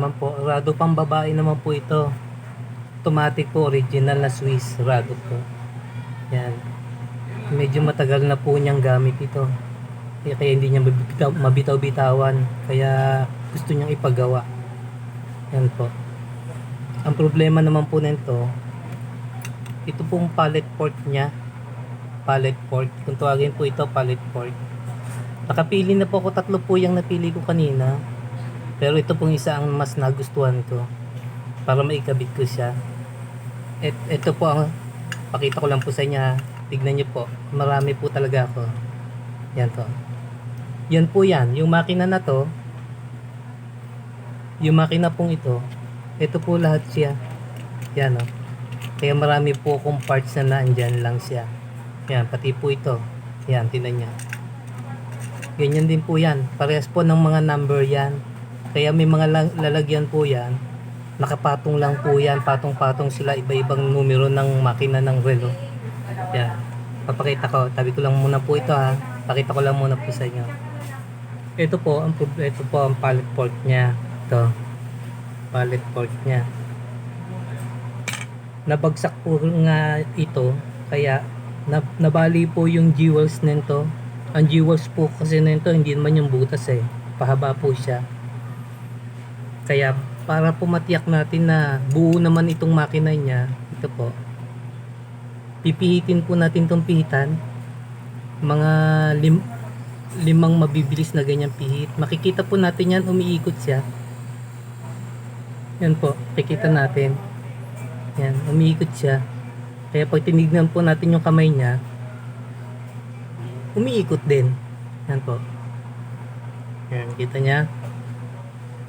naman po. Rado pang babae naman po ito. Automatic po, original na Swiss Rado po. Yan. Medyo matagal na po niyang gamit ito. Kaya, kaya hindi niya mabitaw, mabitaw-bitawan. Kaya gusto niyang ipagawa. Yan po. Ang problema naman po nito, ito pong pallet port niya. Pallet port. Kung tawagin po ito, pallet port. Nakapili na po ako, tatlo po yung napili ko kanina. Pero ito pong isa ang mas nagustuhan ko. Para maikabit ko siya. Et, ito po ang, pakita ko lang po sa inyo ha. Tignan niyo po. Marami po talaga ako. Yan to. Yan po yan. Yung makina na to, yung makina pong ito, ito po lahat siya. Yan o. Kaya marami po akong parts na naandyan lang siya. Yan, pati po ito. Yan, tinan niya. Ganyan din po yan. Parehas po ng mga number yan. Kaya may mga la- lalagyan po yan. Nakapatong lang po yan. Patong-patong sila. Iba-ibang numero ng makina ng relo. Yan. Papakita ko. Tabi ko lang muna po ito ha. Pakita ko lang muna po sa inyo. Ito po, ang, ito po ang pallet port niya. Ito. Pallet port niya. Nabagsak po nga ito. Kaya na, nabali po yung jewels nito. Ang jewels po kasi nito hindi naman yung butas eh. Pahaba po siya. Kaya para po matiyak natin na buo naman itong makina niya, ito po. Pipihitin po natin itong pihitan. Mga lim, limang mabibilis na ganyan pihit. Makikita po natin yan, umiikot siya. Yan po, makikita natin. Yan, umiikot siya. Kaya pag tinignan po natin yung kamay niya, umiikot din. Yan po. Yan, kita niya.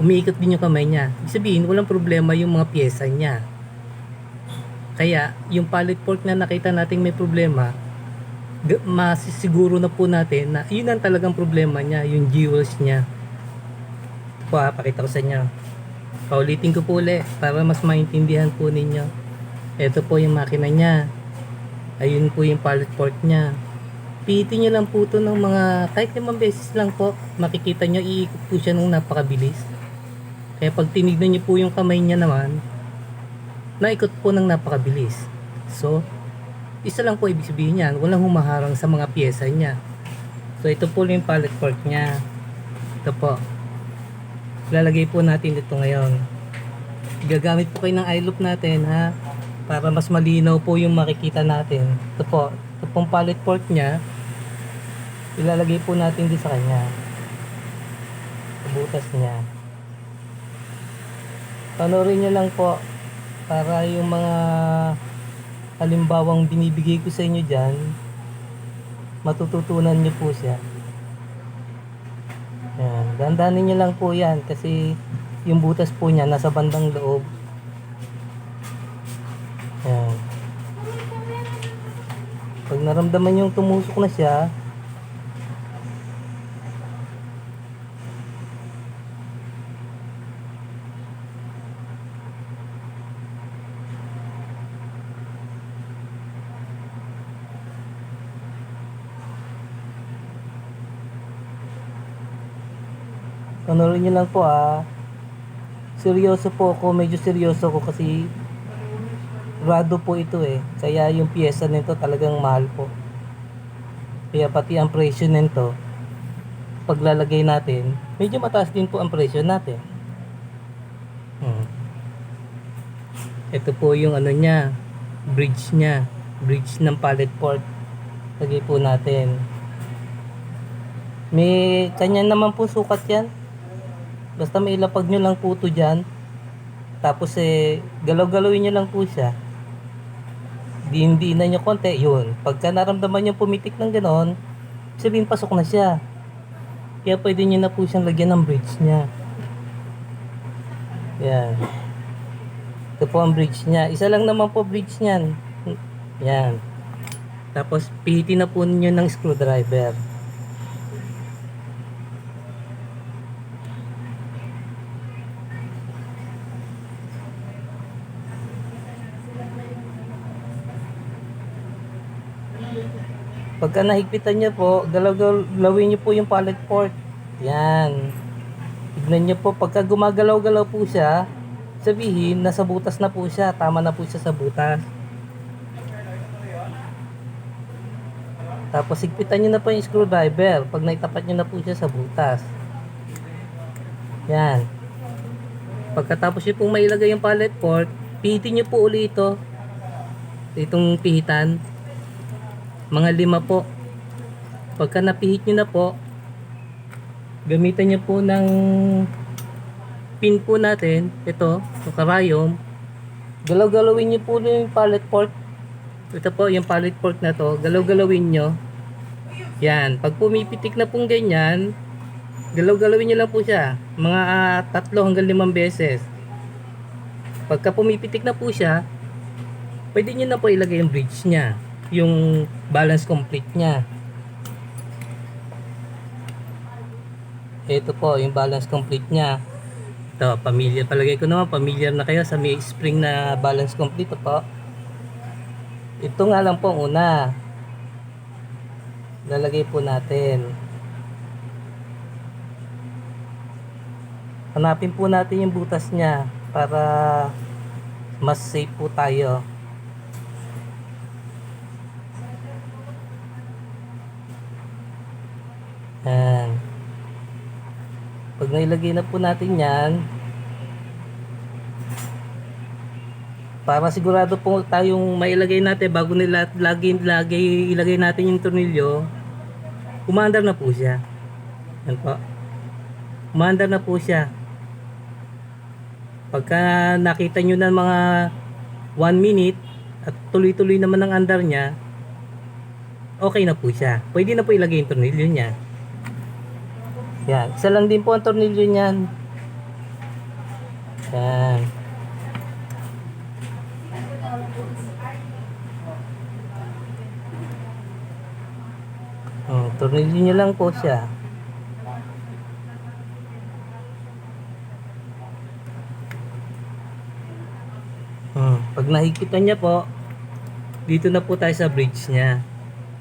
Umiikot din yung kamay niya. Ibig sabihin, walang problema yung mga pyesa niya. Kaya, yung pallet port na nakita natin may problema, masisiguro na po natin na yun ang talagang problema niya, yung jewels niya. Ito po ha, pakita ko sa inyo. Paulitin ko po ulit para mas maintindihan po ninyo. Ito po yung makina niya. Ayun po yung pallet port niya. Pihitin nyo lang po ito ng mga kahit limang beses lang po. Makikita nyo, iikot po siya ng napakabilis. Kaya pag tinignan nyo po yung kamay niya naman, naikot po ng napakabilis. So, isa lang po ibig sabihin niyan, walang humaharang sa mga pyesa niya. So, ito po yung pallet port niya. Ito po. Lalagay po natin ito ngayon. Gagamit po kayo ng eye loop natin ha para mas malinaw po yung makikita natin. Ito po, ito pong pallet port niya. Ilalagay po natin din sa kanya. Butas niya. Panorin nyo lang po para yung mga halimbawang binibigay ko sa inyo dyan, matututunan nyo po siya. Yan. Dandanin nyo lang po yan kasi yung butas po niya nasa bandang loob. Yan. Pag naramdaman yung tumusok na siya, Panorin nyo lang po ah. Seryoso po ako, medyo seryoso ako kasi rado po ito eh. Kaya yung pyesa nito talagang mahal po. Kaya pati ang presyo nito, paglalagay natin, medyo mataas din po ang presyo natin. Hmm. Ito po yung ano niya, bridge niya, bridge ng pallet port. Lagay po natin. May kanya naman po sukat yan. Basta may ilapag nyo lang po ito dyan. Tapos eh, galaw-galawin nyo lang po siya. Diin-diin na nyo konti. Yun. Pagka naramdaman nyo pumitik ng ganon, sabihin pasok na siya. Kaya pwede nyo na po siyang lagyan ng bridge niya. Yan. Ito po ang bridge niya. Isa lang naman po bridge niyan. Yan. Tapos pihitin na po ninyo ng screwdriver. Pagka nahigpitan niyo po, galaw-galawin niyo po yung pallet port. Yan. Tignan niyo po, pagka gumagalaw-galaw po siya, sabihin, nasa butas na po siya. Tama na po siya sa butas. Tapos higpitan niyo na po yung screwdriver pag naitapat niyo na po siya sa butas. Yan. Pagkatapos niyo pong mailagay yung pallet port, pihitin niyo po uli ito. Itong pihitan. Mga lima po. Pagka napihit niyo na po, gamitan niyo po ng pin po natin. Ito, yung karayom. Galaw-galawin niyo po yung pallet port. Ito po, yung pallet port na to. Galaw-galawin nyo. Yan. Pag pumipitik na pong ganyan, galaw-galawin nyo lang po siya. Mga ah, tatlo hanggang limang beses. Pagka pumipitik na po siya, pwede nyo na po ilagay yung bridge niya. Yung balance complete niya. Ito po, yung balance complete niya. Ito, familiar. Palagay ko naman, familiar na kayo sa may spring na balance complete. Po. Ito nga lang po una. Lalagay po natin. Hanapin po natin yung butas niya para mas safe po tayo. Yan. Pag nailagay na po natin yan, para sigurado po tayong mailagay natin bago nila lagi, lagi ilagay natin yung tornilyo, umandar na po siya. Yan po. Umandar na po siya. Pagka nakita nyo ng mga 1 minute at tuloy-tuloy naman ang andar niya, okay na po siya. Pwede na po ilagay yung tornilyo niya. Yan. Isa lang din po ang tornilyo niyan. Yan. Oh, tornilyo niyo lang po siya. Hmm, pag nahigitan niya po, dito na po tayo sa bridge niya.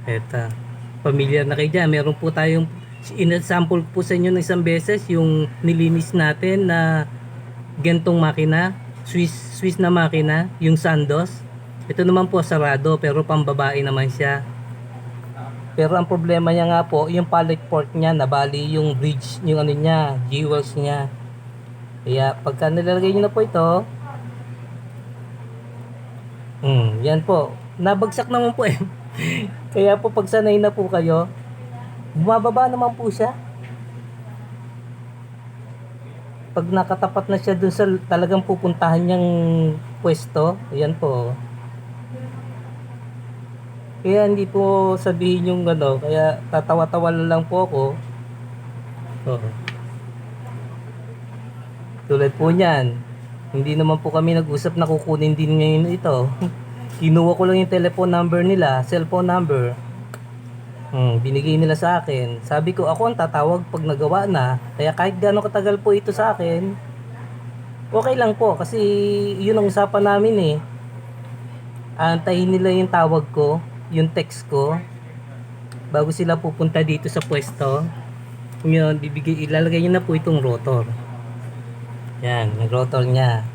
Eto. Familiar na kayo dyan. Meron po tayong in-sample po sa inyo ng isang beses yung nilinis natin na gentong makina. Swiss, Swiss na makina. Yung Sandos. Ito naman po sarado pero pambabae naman siya. Pero ang problema niya nga po, yung pallet port niya, nabali yung bridge, yung ano niya, jewels niya. Kaya pagka nilalagay niyo na po ito, Hmm, yan po. Nabagsak naman po eh. Kaya po pag sanay na po kayo, bumababa naman po siya. Pag nakatapat na siya dun sa talagang pupuntahan niyang pwesto, ayan po. Kaya hindi po sabihin yung ano, kaya tatawa-tawa lang po ako. Oo. Tulad po niyan, hindi naman po kami nag-usap na kukunin din ngayon ito. Kinuha ko lang yung telephone number nila, cellphone number. Hmm, binigay nila sa akin. Sabi ko, ako ang tatawag pag nagawa na. Kaya kahit gano'ng katagal po ito sa akin, okay lang po. Kasi yun ang usapan namin eh. Antayin nila yung tawag ko, yung text ko, bago sila pupunta dito sa pwesto. Yun, bibigay, ilalagay nyo na po itong rotor. Yan, yung rotor niya.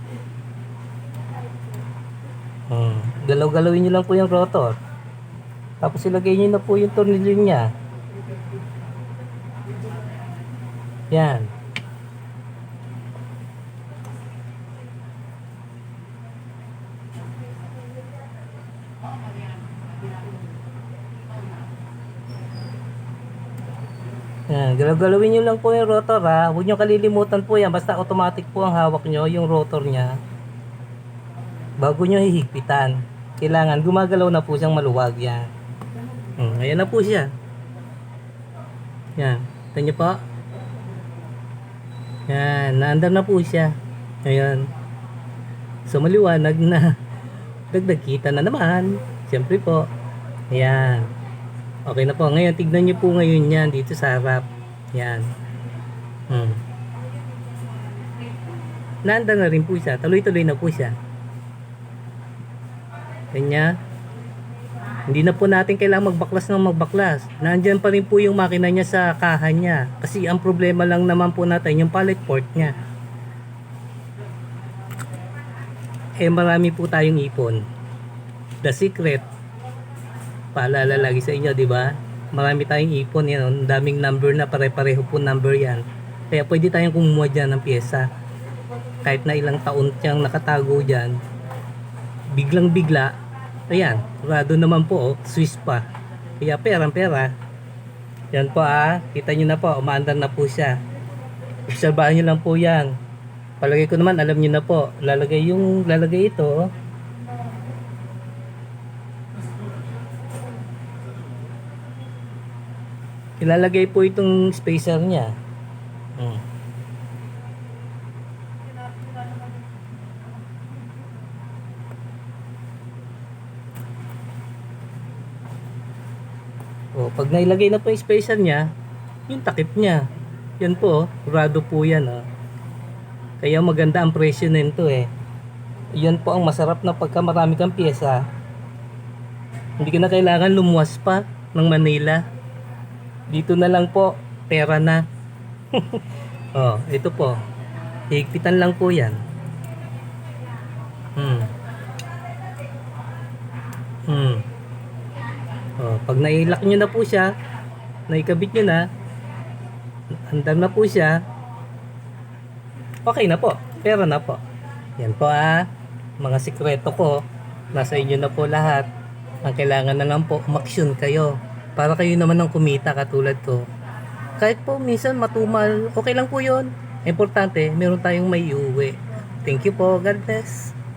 Hmm. Galaw-galawin nyo lang po yung rotor. Tapos ilagay nyo na po yung tornilyo niya. Yan. Yan, galaw-galawin nyo lang po yung rotor ha. Huwag nyo kalilimutan po yan. Basta automatic po ang hawak nyo, yung rotor niya. Bago nyo hihigpitan. Kailangan gumagalaw na po siyang maluwag yan. Hmm, ayan na po siya. Yan. Ito nyo po. Yan, naandar na po siya. Ayan. So maliwanag na. Dagdag kita na naman. Siyempre po. Ayan. Okay na po. Ngayon, tignan nyo po ngayon yan dito sa harap. Yan. Hmm. Naanda na rin po siya. Tuloy-tuloy na po siya. Kanya. Hindi na po natin kailangan magbaklas ng magbaklas. Nandyan pa rin po yung makina niya sa kaha niya. Kasi ang problema lang naman po natin yung pallet port niya. Eh marami po tayong ipon. The secret, paalala lagi sa inyo, di ba? Marami tayong ipon, yan, ang daming number na pare-pareho po number yan. Kaya pwede tayong kumuha dyan ng pyesa. Kahit na ilang taon siyang nakatago dyan, biglang bigla, ayan, rado naman po, oh, Swiss pa. Kaya perang pera. Yan po ah, kita nyo na po, umaandar na po siya. Obserbahan nyo lang po yan. Palagay ko naman, alam nyo na po, lalagay yung, lalagay ito, ilalagay po itong spacer niya. Hmm. O, pag nailagay na po yung spacer niya, yung takip niya. Yan po, oh, rado po yan. Oh. Kaya maganda ang presyo nito eh. Yan po ang masarap na pagka marami kang pyesa. Hindi ka na kailangan lumuwas pa ng Manila. Dito na lang po, pera na. oh, ito po. Higpitan lang po yan. Hmm. Hmm. Pag nailak nyo na po siya, naikabit nyo na, andar na po siya, okay na po. Pera na po. Yan po ah. Mga sikreto ko. Nasa inyo na po lahat. Ang kailangan na lang po, umaksyon kayo. Para kayo naman ang kumita katulad ko. Kahit po minsan matumal, okay lang po yon. Importante, meron tayong may uwi. Thank you po. God bless.